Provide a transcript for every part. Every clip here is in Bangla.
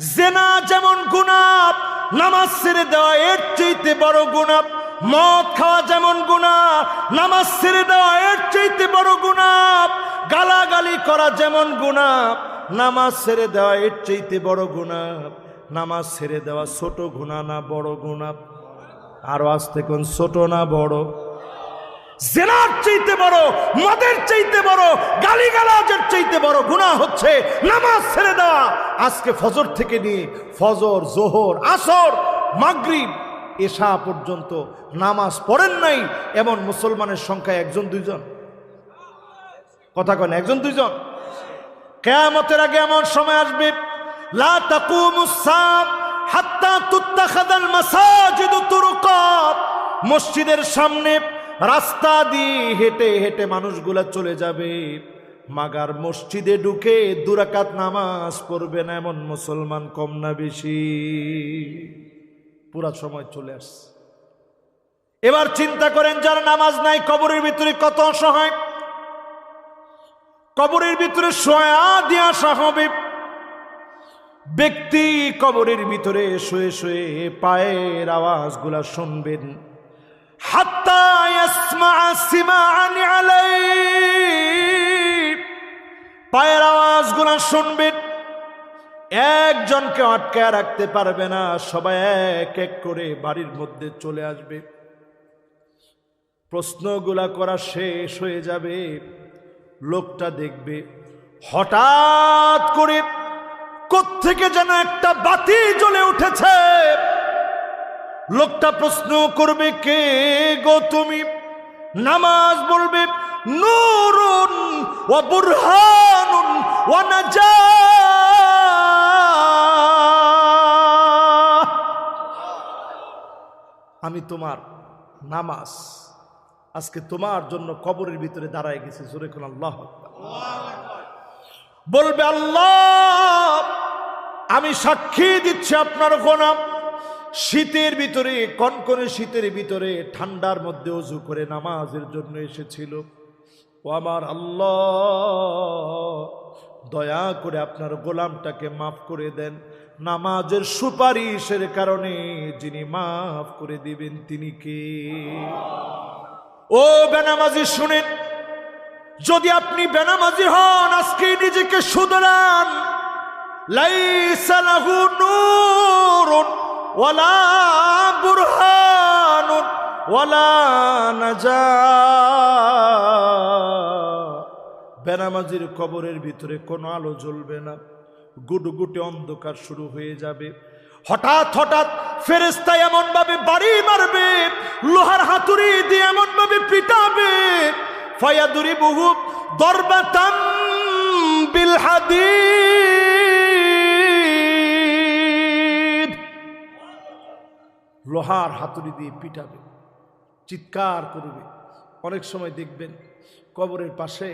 জেনা যেমন গুনাপ নামাজ ছেড়ে দেওয়া এর চাইতে বড় গুনাপ মদ খাওয়া যেমন গুণা নামাজ ছেড়ে দেওয়া এর চাইতে বড় গুনাপ গালাগালি করা যেমন গুনাপ নামাজ ছেড়ে দেওয়া এর চাইতে বড় গুনাপ নামাজ ছেড়ে দেওয়া ছোট গুণা না বড় গুনাপ আরও আসতে কোন ছোট না বড়? জেনার চাইতে বড়, মদের চাইতে বড়, গালিগালাজের চাইতে বড় গুনাহ হচ্ছে নামাজ ছেড়ে দেওয়া। আজকে ফজর থেকে নিয়ে ফজর, জোহর, আসর, মাগরিব, এশা পর্যন্ত নামাজ পড়েন নাই, এমন মুসলমানের সংখ্যা একজন, দুইজন? কথা কেন একজন, দুইজন? কেয়ামতের আগে এমন সময় আসবে, লা হাত্তা মসজিদের সামনে রাস্তা দিয়ে হেঁটে হেঁটে মানুষগুলা চলে যাবে। মাগার মসজিদে ঢুকে দুরাকাত নামাজ পড়বে না এমন মুসলমান কম না বেশি। পুরা সময় চলে আসছে। এবার চিন্তা করেন, যার নামাজ নাই, কবরের ভিতরে কত অসহায়? কবরের ভিতরে শোয়া দিয়ে আসা হবে। ব্যক্তি কবরের ভিতরে শুয়ে শুয়ে পায়ের আওয়াজগুলা শুনবেন। পায়ের আওয়াজগুলা শুনবেন। একজনকে আটকায় রাখতে পারবে না, সবাই এক এক করে বাড়ির মধ্যে চলে আসবে। প্রশ্নগুলা করা শেষ হয়ে যাবে। লোকটা দেখবে, হঠাৎ করে কোত্থেকে যেন একটা বাতি জ্বলে উঠেছে। লোকটা প্রশ্ন করবে, কে গো তুমি? নামাজ বলবে, নূরুন ওয়া বুরহানুন নাজাহ। আমি তোমার নামাজ আজকে তোমার জন্য কবরের ভিতরে দাঁড়ায় গেছি, জোরে কোন আল্লাহ বলবে, আল্লাহ, আমি সাক্ষী দিচ্ছি আপনার গোনাম শীতের ভিতরে, কনকনে শীতের ভিতরে ঠান্ডার মধ্যে অজু করে নামাজের জন্য এসেছিল। ও আমার আল্লাহ, দয়া করে আপনার গোলামটাকে মাফ করে দেন। নামাজের সুপারিশের কারণে যিনি মাফ করে দিবেন, তিনি কে? ও বেনামাজি, শুনেন, যদি আপনি বেনামাজি হন, আজকে নিজেকে শুধরান। লাইসালাহু নূরুন ওয়ালা নাজা। বেনামাজির কবরের ভিতরে কোনো আলো জ্বলবে না। গুটগুটে অন্ধকার শুরু হয়ে যাবে। হঠাৎ হঠাৎ ফেরেস্তা এমন ভাবে বাড়ি মারবে, লোহার হাতুড়ি দিয়ে এমন ভাবে পিটাবে। ফয়াদুরি বহু দরবাতাম বিল হাদিদ লোহার হাতুড়ি দিয়ে পিটাবে, চিৎকার করবে। অনেক সময় দেখবেন কবরের পাশে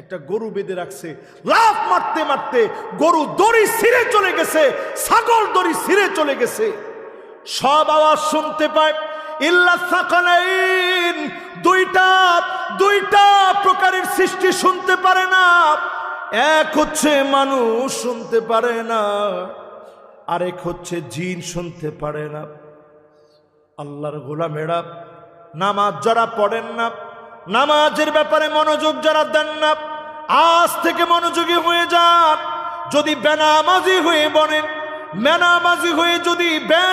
একটা গরু বেঁধে রাখছে, লাফ মারতে মারতে গরু দড়ি ছিঁড়ে চলে গেছে, ছাগল দড়ি ছিঁড়ে চলে গেছে। সব আওয়াজ শুনতে পায় দুইটা দুইটা প্রকারের সৃষ্টি শুনতে পারে না, এক হচ্ছে মানুষ শুনতে পারে না, আরেক হচ্ছে জিন শুনতে পারে না। আল্লাহর গোলামেরা নামাজ যারা পড়েন না, নামাজের ব্যাপারে মনোযোগ যারা দেন না, আজ থেকে মনোযোগী হয়ে যান। যদি বেনামাজি হয়ে বনেন মেনামাজি হয়ে যদি বেন